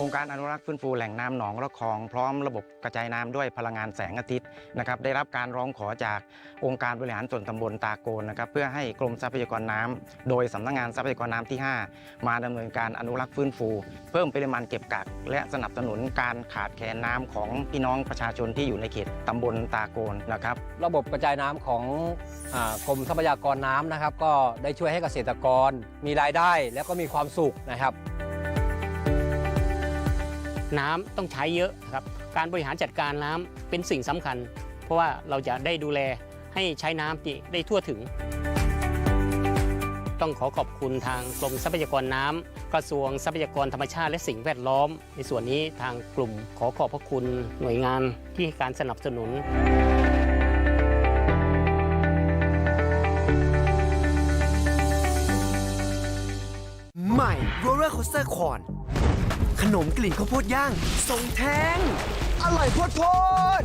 ครงการอนุรักษ์ฟื้นฟูแหล่งน้ำหนองและคลองพร้อมระบบกระจายน้ำด้วยพลังงานแสงอาทิตย์นะครับได้รับการร้องขอจากองค์การบริหารส่วนตำบลตาโกนนะครับเพื่อให้กรมทรัพยากรน้ำโดยสำนักงานทรัพยากรน้ำที่ 5 มาดำเนินการอนุรักษ์ฟื้นฟู เพิ่มปริมาณเก็บกักและสนับสนุนการขาดแคลนน้ำของพี่น้องประชาชนที่อยู่ในเขตตำบลตาโกนนะครับระบบกระจายน้ำของกรมทรัพยากรน้ำนะครับ ก็ได้ช่วยให้เกษตรกรมีรายได้แล้วก็มีความสุขนะครับ น้ำต้องใช้เยอะครับการบริหารจัดการน้ำเป็นสิ่งสำคัญ เพราะว่าเราจะได้ดูแลให้ใช้น้ำที่ได้ทั่วถึง ต้องขอขอบคุณทางกรมทรัพยากรน้ำกระทรวงทรัพยากรธรรมชาติและสิ่งแวดล้อม ในส่วนนี้ทางกลุ่มขอขอบพระคุณหน่วยงานที่ให้การสนับสนุนใหม่ Roller Coaster Corn ขนมกลิ่นข้าวโพดย่างทรงแทง อร่อยโพดโพด